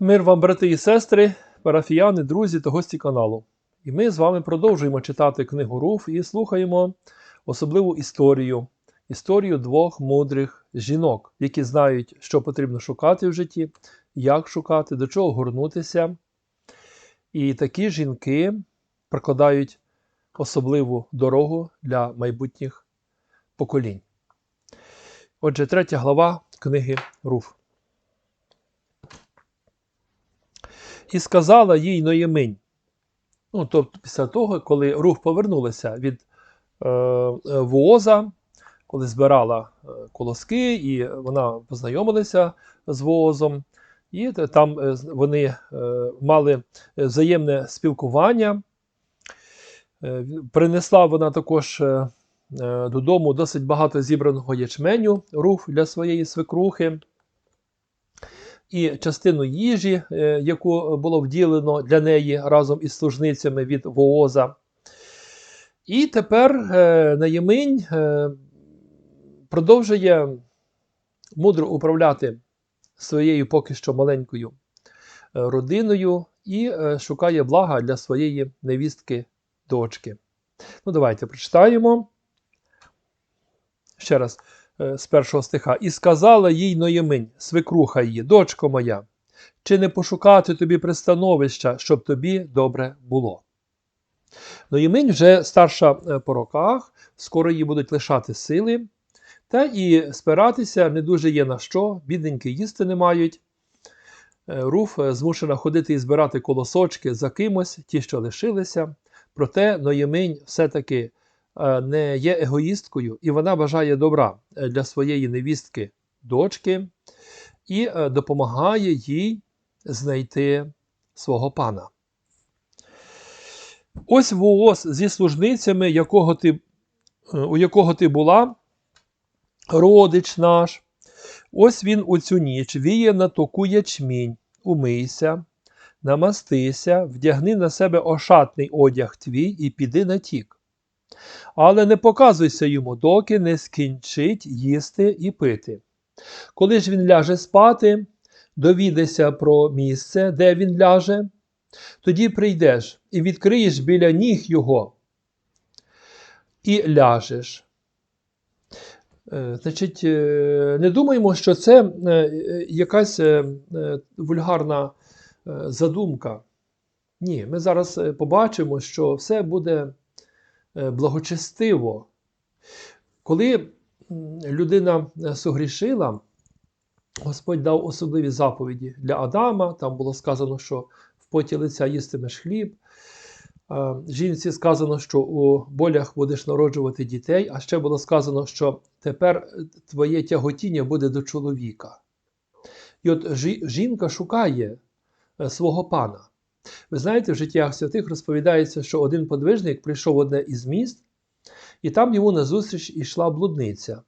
Мир вам, брати і сестри, парафіяни, друзі та гості каналу. І ми з вами продовжуємо читати книгу Руф і слухаємо особливу історію. Історію двох мудрих жінок, які знають, що потрібно шукати в житті, як шукати, до чого горнутися. І такі жінки прокладають особливу дорогу для майбутніх поколінь. Отже, третя глава книги Руф. І сказала їй Ноєминь. Ну, тобто, після того, коли Руф повернулася від е, е, Вооза, коли збирала е, колоски, і вона познайомилася з Воозом, і там е, вони мали взаємне спілкування. Принесла вона також додому досить багато зібраного ячменю Руф для своєї свекрухи і частину їжі, е, яку було вділено для неї разом із служницями від Вооза. І тепер е, Наєминь е, продовжує мудро управляти своєю поки що маленькою родиною і шукає блага для своєї невістки дочки. Ну, давайте прочитаємо. Ще раз з першого стиха. І сказала їй Ноєминь, свекруха її, дочко моя, чи не пошукати тобі пристановища, щоб тобі добре було. Ноєминь вже старша е, по роках, скоро їй будуть лишати сили, та і спиратися не дуже є на що, бідненькі їсти не мають. Е, Руф е, змушена ходити і збирати колосочки за кимось, ті, що лишилися. Проте Ноєминь все-таки е, не є егоїсткою, і вона бажає добра е, для своєї невістки дочки і е, допомагає їй знайти свого пана. Ось Вооз зі служницями, якого ти, е, у якого ти була, родич наш. Ось він у цю ніч віє на току ячмінь, умийся, намастися, вдягни на себе ошатний одяг твій і піди на тік. Але не показуйся йому, доки не скінчить їсти і пити. Коли ж він ляже спати, довідайся про місце, де він ляже, тоді прийдеш і відкриєш біля ніг його і ляжеш. Е, Значить, е, не думаємо, що це е, якась вульгарна задумка. Ні, ми зараз побачимо, що все буде благочестиво. Коли людина е, согрішила, Господь дав особливі заповіді для Адама. Там було сказано, що в поті лиця їстимеш хліб. Е, Жінці сказано, що у болях будеш народжувати дітей, а ще було сказано, що тепер е, твоє тяготіння буде до чоловіка. І от жінка шукає е, свого пана. Ви знаєте, в життях святих розповідається, що один подвижник прийшов в одне із міст, і там йому назустріч йшла блудниця.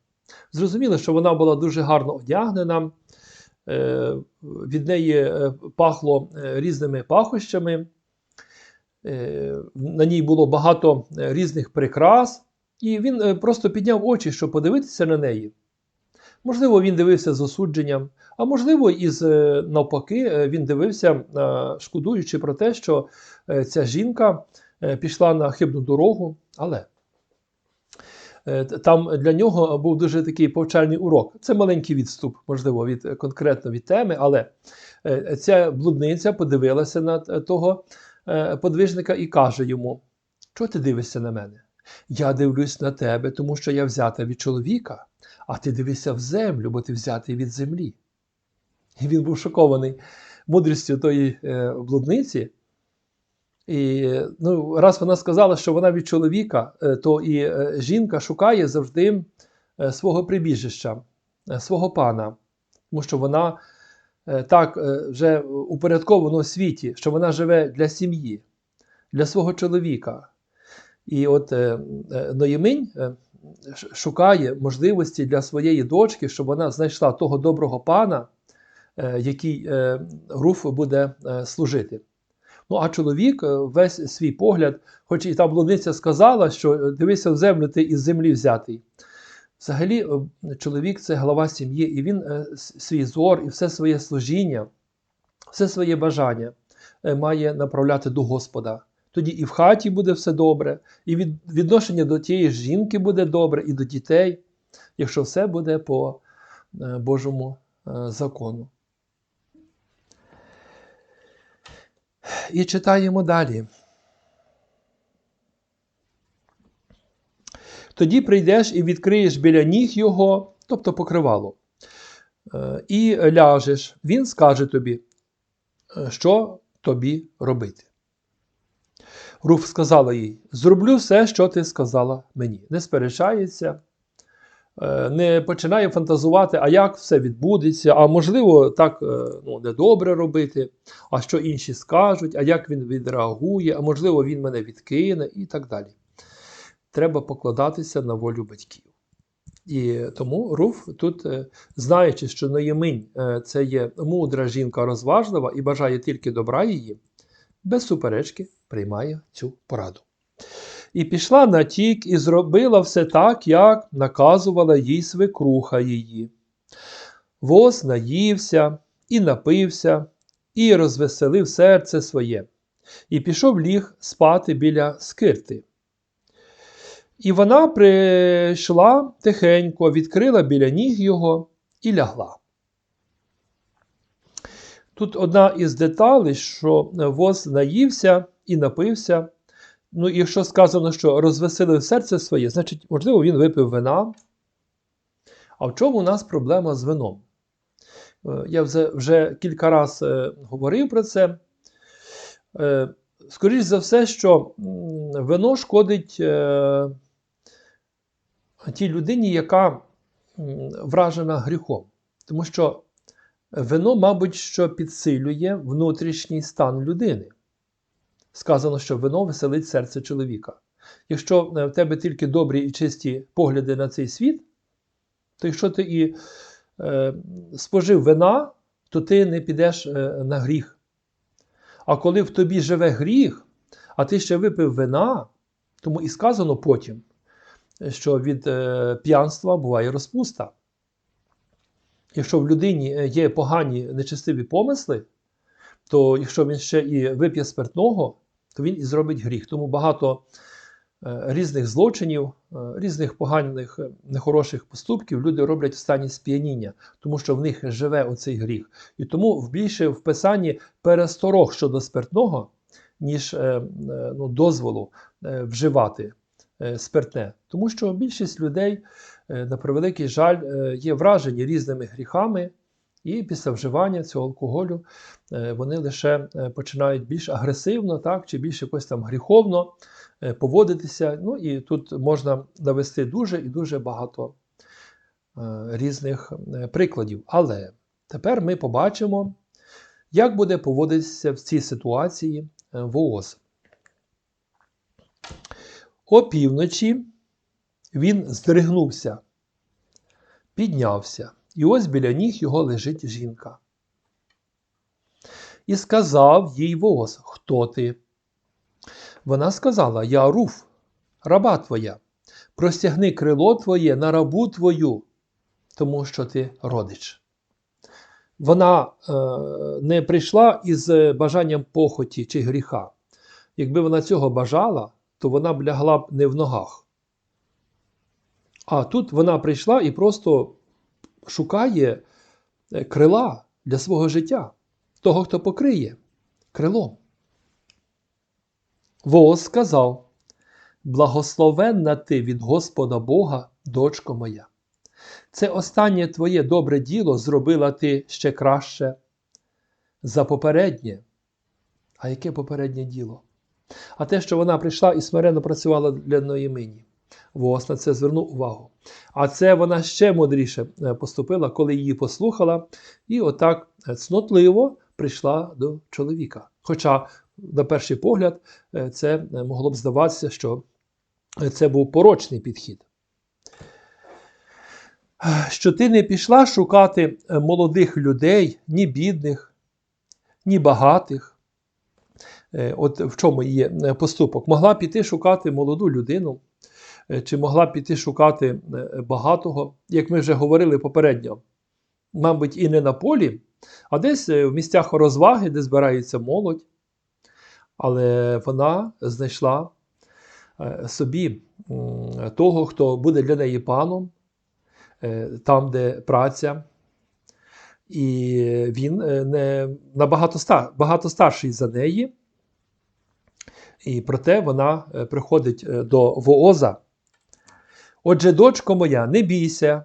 Зрозуміло, що вона була дуже гарно одягнена, е, від неї е, пахло е, різними пахощами, на ній було багато різних прикрас, і він просто підняв очі, щоб подивитися на неї. Можливо, він дивився з осудженням, а можливо, із е, навпаки, е, він дивився, е, шкодуючи про те, що ця жінка пішла на хибну дорогу, але там для нього був дуже такий повчальний урок. Це маленький відступ, можливо, від конкретно від теми, але ця блудниця подивилася на того подвижника і каже йому: Чого ти дивишся на мене? Я дивлюсь на тебе, тому що я взята від чоловіка, а ти дивишся в землю, бо ти взятий від землі. І він був шокований мудрістю тої е, блудниці. І ну, раз вона сказала, що вона від чоловіка, е, то і е, жінка шукає завжди свого прибіжища, свого пана, тому що вона так вже упорядковано у світі, що вона живе для сім'ї, для свого чоловіка. І от е, е, Ноєминь е, шукає можливості для своєї дочки, щоб вона знайшла того доброго пана, який Руф буде служити. Ну а чоловік весь свій погляд, хоч і та блудниця сказала, що дивися в землю, ти із землі взятий. Взагалі, чоловік це глава сім'ї, і він свій зор і все своє служіння все своє бажання має направляти до Господа. Тоді і в хаті буде все добре, і від, відношення до тієї жінки буде добре, і до дітей, якщо все буде по е, Божому е, закону. І читаємо далі. Тоді прийдеш і відкриєш біля ніг його, тобто покривало, е, і ляжеш. Він скаже тобі, що тобі робити. Руф сказала їй: Зроблю все, що ти сказала мені. Не сперечається, е, не починає фантазувати, а як все відбудеться, а можливо, так е, ну, недобре робити, а що інші скажуть, а як він відреагує, а можливо, він мене відкине і так далі. Треба покладатися на волю батьків. І тому Руф тут, е, знаючи, що Ноєминь це є мудра жінка розважлива і бажає тільки добра її, без суперечки приймає цю пораду. І пішла на тік і зробила все так, як наказувала їй свекруха її. Воз наївся і напився, і розвеселив серце своє, і пішов ліг спати біля скирти. І вона прийшла тихенько, відкрила біля ніг його і лягла. Тут одна із деталей, що воз наївся і напився. Ну, якщо сказано, що розвеселив серце своє, значить, можливо, він випив вина. А в чому у нас проблема з вином? Е, Я вже, кілька разів говорив про це. Е, Скоріше за все, що вино шкодить е, тій людині, яка вражена гріхом. Тому що вино, мабуть, що підсилює внутрішній стан людини. Сказано, що вино веселить серце чоловіка. Якщо е, в тебе тільки добрі і чисті погляди на цей світ, то якщо ти і е, спожив вина, то ти не підеш е, на гріх. А коли в тобі живе гріх, а ти ще випив вина, тому і сказано потім, що від е, п'янства буває розпуста. Якщо в людині е, є погані нечестиві помисли, то якщо він ще і вип'є спиртного, то він і зробить гріх. Тому багато е, різних злочинів, е, різних поганих, нехороших поступків люди роблять в стані сп'яніння, тому що в них живе оцей гріх. І тому більше в писанні пересторог щодо спиртного, ніж ну, дозволу вживати спиртне. Тому що більшість людей, е, на превеликий жаль, е, є вражені різними гріхами. І після вживання цього алкоголю е, вони лише е, починають більш агресивно, так, чи більш якось там гріховно е, поводитися. Ну і тут можна навести дуже і дуже багато е, різних е, прикладів. Але тепер ми побачимо, як буде поводитися в цій ситуації е, ВООЗ. Опівночі він здригнувся, піднявся. І ось біля ніг його лежить жінка. І сказав їй воз, хто ти? Вона сказала: Я Руф, раба твоя, простягни крило твоє на рабу твою, тому що ти родич. Вона е, не прийшла із бажанням похоті чи гріха. Якби вона цього бажала, то вона б лягла б не в ногах. А тут вона прийшла і просто шукає е, крила для свого життя, того, хто покриє крилом. Воос сказав: Благословенна ти від Господа Бога, дочко моя. Це останнє твоє добре діло зробила ти ще краще за попереднє. А яке попереднє діло? А те, що вона прийшла і смиренно працювала для Ноємині. Воос на це звернув увагу. А це вона ще мудріше е, поступила, коли її послухала, і отак е, цнотливо прийшла до чоловіка. Хоча, на перший погляд, е, це могло б здаватися, що це був порочний підхід. Що ти не пішла шукати молодих людей, ні бідних, ні багатих. От в чому є поступок. Могла піти шукати молоду людину, чи могла піти шукати багатого, як ми вже говорили попередньо, мабуть, і не на полі, а десь е, в місцях розваги, де збирається молодь. Але вона знайшла е, собі того, хто буде для неї паном, е, там, де праця. І він е, не набагато стар, багато старший за неї. І проте вона е, приходить е, до Вооза. Отже, дочко моя, не бійся,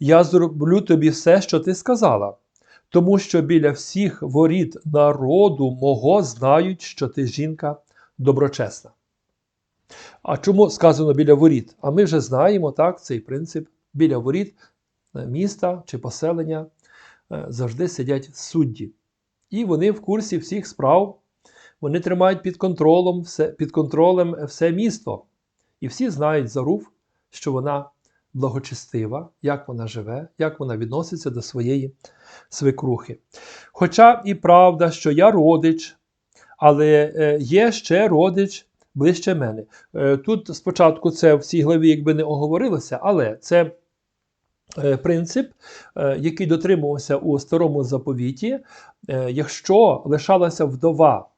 я зроблю тобі все, що ти сказала, тому що біля всіх воріт народу мого знають, що ти жінка доброчесна. А чому сказано біля воріт? А ми вже знаємо так, цей принцип біля воріт міста чи поселення е, завжди сидять судді. І вони в курсі всіх справ, вони тримають під контролем все, під контролем все місто. І всі знають за Руф, що вона благочестива, як вона живе, як вона відноситься до своєї свекрухи. Хоча і правда, що я родич, але е, є ще родич ближче мене. Е, Тут спочатку це в цій главі якби не оговорилося, але це е, принцип, який дотримувався у старому заповіті, якщо лишалася вдова.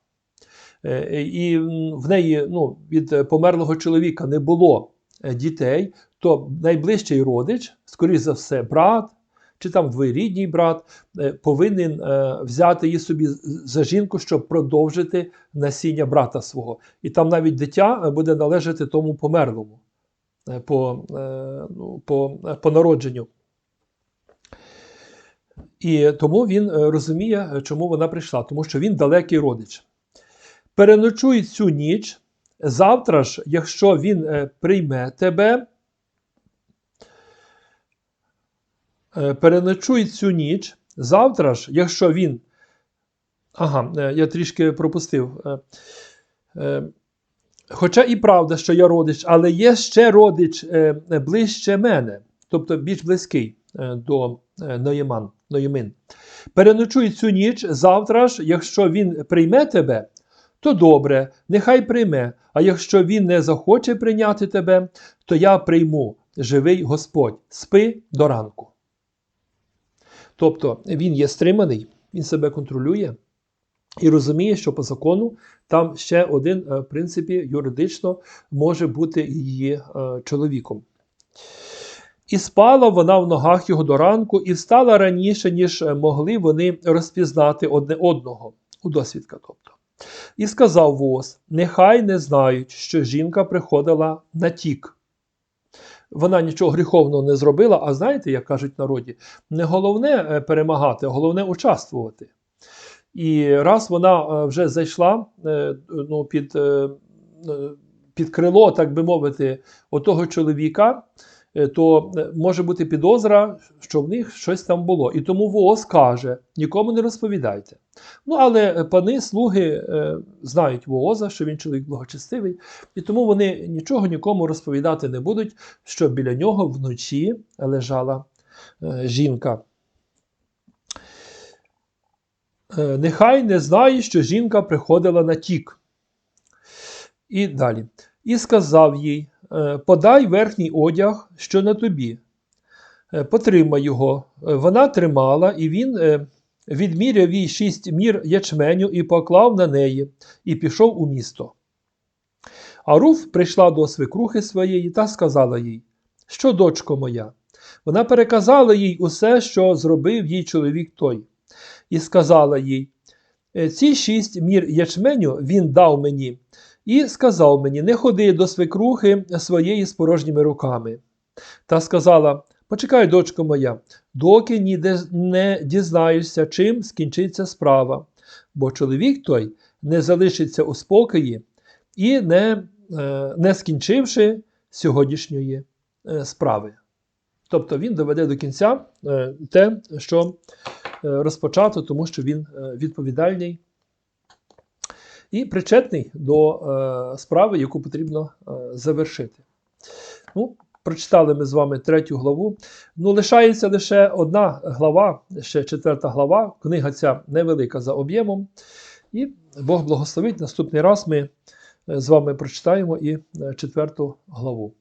Е, І в неї ну, від померлого чоловіка не було е, дітей, то найближчий родич, скоріш за все, брат чи там двоєрідній брат, е, повинен взяти її собі за жінку, щоб продовжити насіння брата свого. І там навіть дитя буде належати тому померлому по, ну, по, по народженню. І тому він розуміє, чому вона прийшла, тому що він далекий родич. Переночуй цю ніч, завтра ж, якщо він е, прийме тебе, е, переночуй цю ніч, завтра ж, якщо він. Ага, е, я трішки пропустив. Хоча і правда, що я родич, але є ще родич ближче мене, тобто більш близький до е, Ноєман, Ноємин. Переночуй цю ніч, завтра ж, якщо він прийме тебе, то добре, нехай прийме. А якщо він не захоче прийняти тебе, то я прийму живий Господь. Спи до ранку. Тобто він є стриманий, він себе контролює і розуміє, що по закону там ще один, е, в принципі, юридично може бути її е, чоловіком. І спала вона в ногах його до ранку, і встала раніше, ніж е, могли вони розпізнати одне одного у досвідка. Тобто. І сказав воз: Нехай не знають, що жінка приходила на тік. Вона нічого гріховного не зробила, а знаєте, як кажуть народі, не головне е, перемагати, а головне участвувати. І раз вона е, вже зайшла е, ну, під, під крило, так би мовити, отого чоловіка, то е, може бути підозра, що в них щось там було. І тому ВООЗ каже: нікому не розповідайте. Ну, але е, пани, слуги е, знають ВООЗа, що він чоловік благочестивий, і тому вони нічого нікому розповідати не будуть, що біля нього вночі лежала е, жінка. Е, Нехай не знає, що жінка приходила на тік. І далі. І сказав їй: е, Подай верхній одяг, що на тобі. Е, Потримай його. Е, Вона тримала, і він е, відміряв їй шість мір ячменю і поклав на неї, і пішов у місто. А Руф прийшла до свекрухи своєї та сказала їй: Що, дочко моя? Вона переказала їй усе, що зробив їй чоловік той і сказала їй: «Е, Ці шість мір ячменю він дав мені, і сказав мені: Не ходи до свекрухи своєї з порожніми руками. Та сказала: Почекай, дочко моя, доки ніде не дізнаєшся, чим скінчиться справа, бо чоловік той не залишиться у спокої і не, е, не скінчивши сьогоднішньої е, справи. Тобто він доведе до кінця е, те, що розпочато, тому що він відповідальний і причетний до е, справи, яку потрібно е, завершити. Ну, прочитали ми з вами третю главу. Ну, лишається лише одна глава, ще четверта глава. Книга ця невелика за об'ємом. І Бог благословить. Наступний раз ми е, з вами прочитаємо і четверту главу.